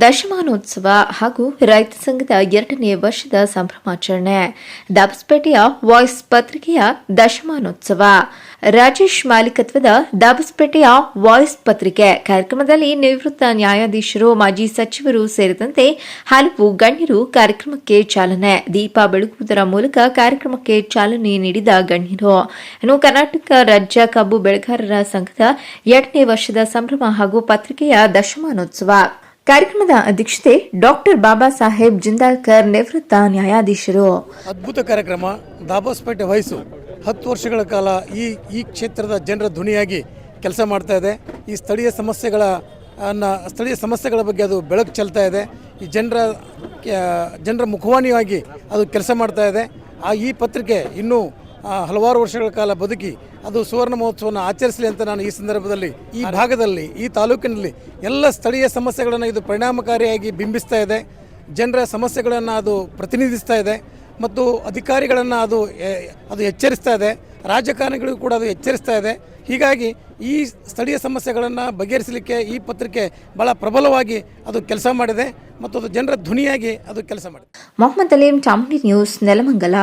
ದಶಮಾನೋತ್ಸವ ಹಾಗೂ ರೈತ ಸಂಘದ ಎರಡನೇ ವರ್ಷದ ಸಂಭ್ರಮಾಚರಣೆ. ದಾಬಸ್ಪೇಟೆಯ ವಾಯ್ಸ್ ಪತ್ರಿಕೆಯ ದಶಮಾನೋತ್ಸವ. ರಾಜೇಶ್ ಮಾಲೀಕತ್ವದ ದಾಬಸ್ಪೇಟೆಯ ವಾಯ್ಸ್ ಪತ್ರಿಕೆ. ಕಾರ್ಯಕ್ರಮದಲ್ಲಿ ನಿವೃತ್ತ ನ್ಯಾಯಾಧೀಶರು, ಮಾಜಿ ಸಚಿವರು ಸೇರಿದಂತೆ ಹಲವು ಗಣ್ಯರು ಕಾರ್ಯಕ್ರಮಕ್ಕೆ ಚಾಲನೆ. ದೀಪ ಬೆಳಗುವುದರ ಮೂಲಕ ಕಾರ್ಯಕ್ರಮಕ್ಕೆ ಚಾಲನೆ ನೀಡಿದ ಗಣ್ಯರು. ಇನ್ನು ಕರ್ನಾಟಕ ರಾಜ್ಯ ಕಬ್ಬು ಬೆಳೆಗಾರರ ಸಂಘದ ಎರಡನೇ ವರ್ಷದ ಸಂಭ್ರಮ ಹಾಗೂ ಪತ್ರಿಕೆಯ ದಶಮಾನೋತ್ಸವ. ಕಾರ್ಯಕ್ರಮದ ಅಧ್ಯಕ್ಷತೆ ಡಾಕ್ಟರ್ ಬಾಬಾ ಸಾಹೇಬ್ ಜಿಂದಾಲ್ಕರ್ ನಿವೃತ್ತ ನ್ಯಾಯಾಧೀಶರು. ಅದ್ಭುತ ಕಾರ್ಯಕ್ರಮ, ದಾಬಾಸ್ಪೇಟೆ ವಯಸ್ಸು ಹತ್ತು ವರ್ಷಗಳ ಕಾಲ ಈ ಈ ಕ್ಷೇತ್ರದ ಜನರ ಧ್ವನಿಯಾಗಿ ಕೆಲಸ ಮಾಡ್ತಾ ಇದೆ. ಈ ಸ್ಥಳೀಯ ಸಮಸ್ಯೆಗಳ ಸ್ಥಳೀಯ ಸಮಸ್ಯೆಗಳ ಬಗ್ಗೆ ಅದು ಬೆಳಕು ಚೆಲ್ತಾ ಇದೆ. ಈ ಜನರ ಜನರ ಮುಖವಾಣಿಯಾಗಿ ಅದು ಕೆಲಸ ಮಾಡ್ತಾ ಇದೆ. ಆ, ಈ ಪತ್ರಿಕೆ ಇನ್ನೂ ಹಲವಾರು ವರ್ಷಗಳ ಕಾಲ ಬದುಕಿ ಅದು ಸುವರ್ಣ ಮಹೋತ್ಸವವನ್ನು ಆಚರಿಸಲಿ ಅಂತ ನಾನು ಈ ಸಂದರ್ಭದಲ್ಲಿ, ಈ ಭಾಗದಲ್ಲಿ, ಈ ತಾಲೂಕಿನಲ್ಲಿ ಎಲ್ಲ ಸ್ಥಳೀಯ ಸಮಸ್ಯೆಗಳನ್ನು ಇದು ಪರಿಣಾಮಕಾರಿಯಾಗಿ ಬಿಂಬಿಸ್ತಾ ಇದೆ. ಜನರ ಸಮಸ್ಯೆಗಳನ್ನು ಅದು ಪ್ರತಿನಿಧಿಸ್ತಾ ಇದೆ ಮತ್ತು ಅಧಿಕಾರಿಗಳನ್ನು ಅದು ಅದು ಎಚ್ಚರಿಸ್ತಾ ಇದೆ. ರಾಜಕಾರಣಿಗಳಿಗೂ ಕೂಡ ಅದು ಎಚ್ಚರಿಸ್ತಾ ಇದೆ. ಹೀಗಾಗಿ ಈ ಸ್ಥಳೀಯ ಸಮಸ್ಯೆಗಳನ್ನು ಬಗೆಹರಿಸಲಿಕ್ಕೆ, ಈ ಪತ್ರಿಕೆ ಭಾಳ ಪ್ರಬಲವಾಗಿ ಅದು ಕೆಲಸ ಮಾಡಿದೆ ಮತ್ತು ಅದು ಜನರ ಧ್ವನಿಯಾಗಿ ಅದು ಕೆಲಸ ಮಾಡಿದೆ. ಮೊಹಮ್ಮದ್ ಅಲೀಂ ಚಾಮುಂಡಿ ನ್ಯೂಸ್ ನೆಲಮಂಗಲ.